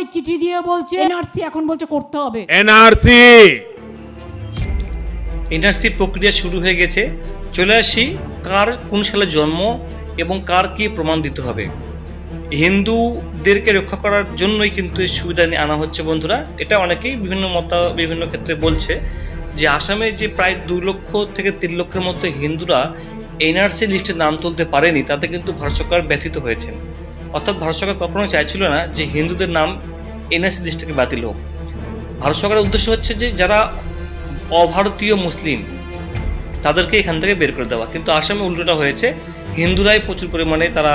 আমায় চিঠি দিয়ে বলছে এনআরসি এখন বলছে করতে হবে। এনআরসি। এনআরসি প্রক্রিয়া শুরু হয়ে গেছে। চলে আসি কার কোন সালে জন্ম এবং কার কি প্রমাণ দিতে হবে। হিন্দুদেরকে রক্ষা করার জন্যই কিন্তু এই সুবিধা নিয়ে আনা হচ্ছে বন্ধুরা। এটা অনেকেই বিভিন্ন মতা বিভিন্ন ক্ষেত্রে বলছে যে আসামে যে প্রায় দু লক্ষ থেকে তিন লক্ষের মতো হিন্দুরা এনআরসি লিস্টে নাম তুলতে পারেনি তাতে কিন্তু ভারত সরকার ব্যথিত হয়েছেন অর্থাৎ ভারত সরকার কখনো চাইছিল না যে হিন্দুদের নাম এনআরসি লিস্ট থেকে বাতিল হোক। ভারত সরকারের উদ্দেশ্য হচ্ছে যে যারা অভারতীয় মুসলিম, তাদেরকে এখান থেকে বের করে দেওয়া। কিন্তু আসামে উল্টোটা হয়েছে, হিন্দুরাই প্রচুর পরিমাণে তারা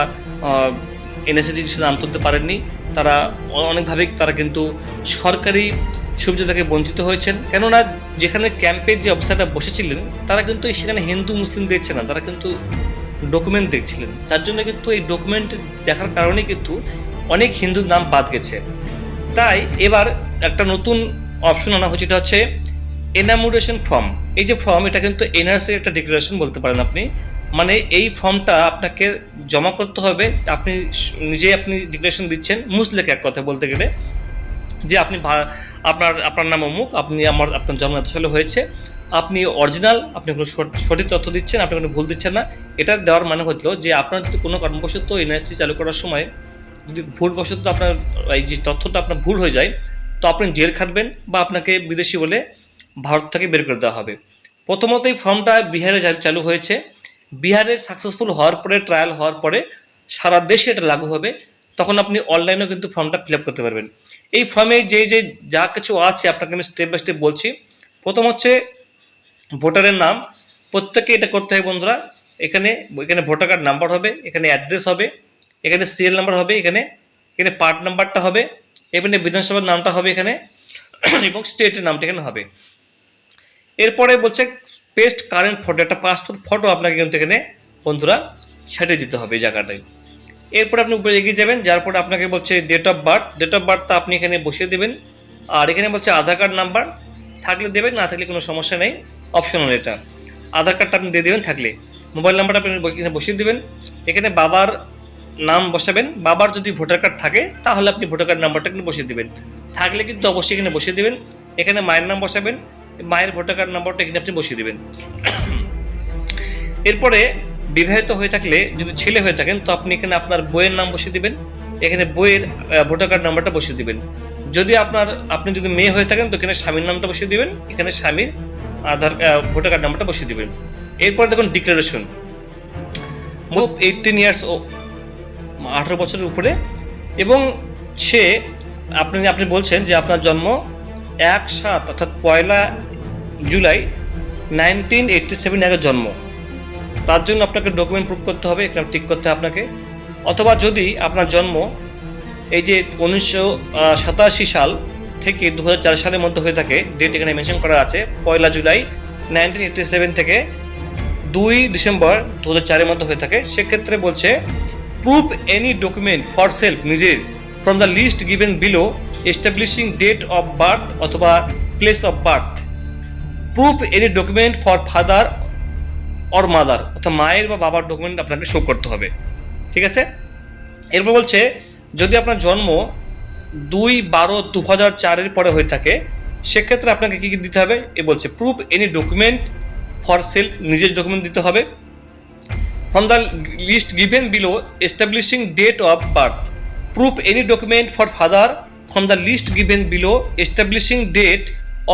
এনএসএডি নাম তুলতে পারেননি। তারা অনেকভাবেই তারা কিন্তু সরকারি সুবিধা থেকে বঞ্চিত হয়েছেন। কেননা যেখানে ক্যাম্পের যে অফিসাররা বসেছিলেন, তারা কিন্তু সেখানে হিন্দু মুসলিম দেখছে না তারা কিন্তু ডকুমেন্ট দেখছিলেন। তার জন্য কিন্তু এই ডকুমেন্ট দেখার কারণে কিন্তু অনেক হিন্দুর নাম বাদ গেছে। তাই এবার একটা নতুন অপশন আনা হচ্ছে এটা হচ্ছে এনামুরেশন ফর্ম এই যে ফর্ম এটা কিন্তু এনআরসি একটা ডিক্লারেশন বলতে পারেন আপনি। মানে এই ফর্মটা আপনাকে জমা করতে হবে, আপনি নিজেই আপনি ডিক্লারেশন দিচ্ছেন মুসলেক এক কথা বলতে গেলে। যে আপনি আপনার আপনার নাম অমুক, আপনি আমার, আপনার জন্ম এত হয়েছে। আপনি অরিজিনাল আপনি কোনো সঠিক তথ্য দিচ্ছেন, আপনি কোনো ভুল দিচ্ছেন না, এটা দেওয়ার মানে হলো যে আপনার যদি কোনো কর্মবশত এনআরসি চালু করার সময় যদি ভুলবশত আপনার, এই যে তথ্যটা আপনার ভুল হয়ে যায়, তো আপনি জেল খাটবেন বা আপনাকে বিদেশি বলে ভারত থেকে বের করে দেওয়া হবে। প্রথমত এই ফর্মটা বিহারে চালু হয়েছে। বিহারে সাকসেসফুল হওয়ার পরে ট্রায়াল হওয়ার পরে সারা দেশে এটা লাগু হবে। তখন আপনি অনলাইনেও কিন্তু ফর্মটা ফিল করতে পারবেন। এই ফর্মে যে যে যা কিছু আছে, আপনাকে আমি স্টেপ বাই স্টেপ বলছি। প্রথম হচ্ছে ভোটারের নাম, প্রত্যেকে এটা করতে হয় বন্ধুরা। এখানে এখানে ভোটার কার্ড নাম্বার হবে, এখানে অ্যাড্রেস হবে, এখানে সিরিয়াল নাম্বার হবে, এখানে এখানে পার্ট নাম্বারটা হবে, এখানে বিধানসভার নামটা হবে এখানে, এবং স্টেটের নামটা এখানে হবে। এরপরে বলছে, পেস্ট কারেন্ট ফটো, একটা পাসপোর্ট ফটো আপনাকে কিন্তু এখানে বন্ধুরা ছেড়ে দিতে হবে এই জায়গাটায়। এরপরে আপনি উপরে এগিয়ে যাবেন, যার পরে আপনাকে বলছে date of birth date of বার্থটা আপনি এখানে বসিয়ে দেবেন। আর এখানে বলছে আধার কার্ড নাম্বার, থাকলে দেবেন, না থাকলে কোনো সমস্যা নেই। অপশনাল এটা। আধার কার্ডটা আপনি দিয়ে দেবেন, থাকলে। মোবাইল নাম্বারটা আপনি এখানে বসিয়ে দেবেন। এখানে বাবার নাম বসাবেন। বাবার যদি ভোটার কার্ড থাকে, তাহলে আপনি ভোটার কার্ড নাম্বারটা এখানে বসিয়ে দেবেন। থাকলে কিন্তু অবশ্যই এখানে বসিয়ে দেবেন। এখানে মায়ের নাম বসাবেন। মায়ের ভোটার কার্ড নাম্বারটা এখানে আপনি বসিয়ে দেবেন। এরপরে বিবাহিত হয়ে থাকলে যদি ছেলে হয়ে থাকেন, তো আপনি এখানে আপনার বইয়ের নাম বসিয়ে দেবেন। এখানে বইয়ের ভোটার কার্ড নাম্বারটা বসিয়ে দিবেন। যদি আপনার, আপনি যদি মেয়ে হয়ে থাকেন, তো এখানে স্বামীর নামটা বসিয়ে দিবেন, এখানে স্বামীর আধার ভোটার কার্ড নাম্বারটা বসিয়ে দিবেন। এরপর দেখুন ডিক্লারেশন এইটিন ইয়ার্স ও, আঠারো বছরের উপরে, এবং সে, আপনি আপনি বলছেন যে আপনার জন্ম এক সাত, অর্থাৎ পয়লা জুলাই নাইনটিন এইটটি সেভেন আগে জন্ম। তার জন্য আপনাকে ডকুমেন্ট প্রুফ করতে হবে, এখানে ঠিক করতে আপনাকে। অথবা যদি আপনার জন্ম এই যে উনিশশো সাতাশি সাল থেকে দু হাজার চার সালের মধ্যে হয়ে থাকে ডেট এখানে মেনশন করা আছে, পয়লা জুলাই নাইনটিন এইটটি সেভেন থেকে দুই ডিসেম্বর দু হাজার মধ্যে হয়ে থাকে। সেক্ষেত্রে বলছে proof any document for self নিজের from the list given below establishing date of birth অথবা place of birth proof any document for father or mother অর্থাৎ মায়ের বা বাবার ডকুমেন্ট আপনাকে শো করতে হবে। ঠিক আছে? এরপর বলছে যদি আপনার জন্ম দুই বারো দু হাজার চারের পরে হয়ে থাকে, সেক্ষেত্রে আপনাকে কী কী দিতে হবে? এ বলছে proof any document for self নিজের ডকুমেন্ট দিতে হবে। From the list given below establishing date of birth proof any document for father from the list given below establishing date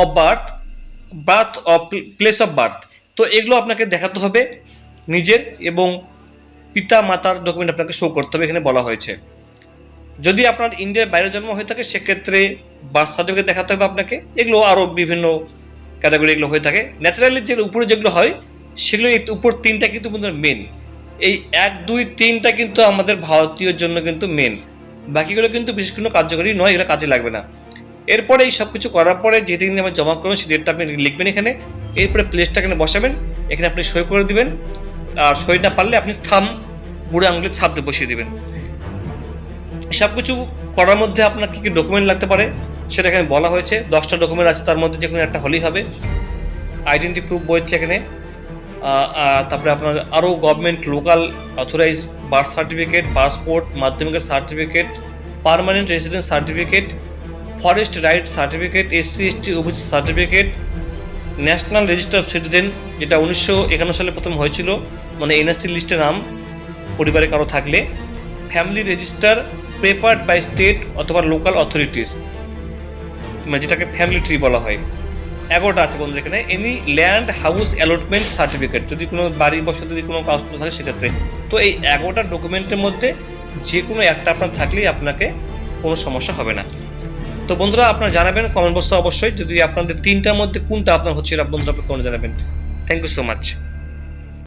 of birth birth of place of birth তো এগুলো আপনাকে দেখাতে হবে নিজের এবং পিতা মাতার ডকুমেন্ট আপনাকে শো করতে হবে, এখানে বলা হয়েছে। যদি আপনার ইন্ডিয়ার বাইরে জন্ম হয়ে থাকে, সেক্ষেত্রে বার্থ সার্টিফিকেট দেখাতে হবে আপনাকে। এগুলো আরও বিভিন্ন ক্যাটাগরি এগুলো হয়ে থাকে। ন্যাচারালি যে উপরে যেগুলো হয়, সেগুলো উপর তিনটা কিন্তু মেন এই এক, দুই, তিনটা কিন্তু আমাদের ভারতীয়র জন্য কিন্তু মেন বাকিগুলো কিন্তু বিশেষ কোনো কার্যকরী নয়, এগুলো কাজে লাগবে না। এরপরে এই সব কিছু করার পরে যে দিন আপনি জমা করবেন, সেই ডেটটা আপনি লিখবেন এখানে। এরপরে প্লেসটা এখানে বসাবেন। এখানে আপনি সই করে দিবেন। আর সই না পারলে আপনি থাম, বুড়ো আঙুলের ছাপ বসিয়ে দিবেন। সব কিছু করার মধ্যে আপনার কী কী ডকুমেন্ট লাগতে পারে, সেটা এখানে বলা হয়েছে। দশটা ডকুমেন্ট আছে, তার মধ্যে যে কোনো একটা হলেই হবে। আইডেন্টি প্রুফ বইছে এখানে। তারপরে আপনার আরও government local authorise birth certificate passport মাধ্যমিকের certificate permanent residence certificate forest right certificate SC ST OBC certificate national register of citizen যেটা উনিশশো একান্ন সালে প্রথম হয়েছিল। মানে এনআরসি লিস্টে নাম পরিবারে কারও থাকলে। Family register prepared by state অথবা লোকাল অথরিটিস মানে যেটাকে ফ্যামিলি ট্রি বলা হয়। এগারোটা আছে বন্ধু এখানে। Any land house allotment certificate যদি কোনো বাড়ি বসে যদি কোনো কাগজপত্র থাকে সেক্ষেত্রে। তো এই এগারোটা ডকুমেন্টের মধ্যে যে কোনো একটা আপনার থাকলেই আপনাকে কোনো সমস্যা হবে না। তো বন্ধুরা আপনারা জানাবেন কমেন্ট বক্সে অবশ্যই। যদি আপনাদের তিনটার মধ্যে কোনটা আপনার হচ্ছে, এটা বন্ধুরা আপনি কমেন্ট জানাবেন। Thank you so much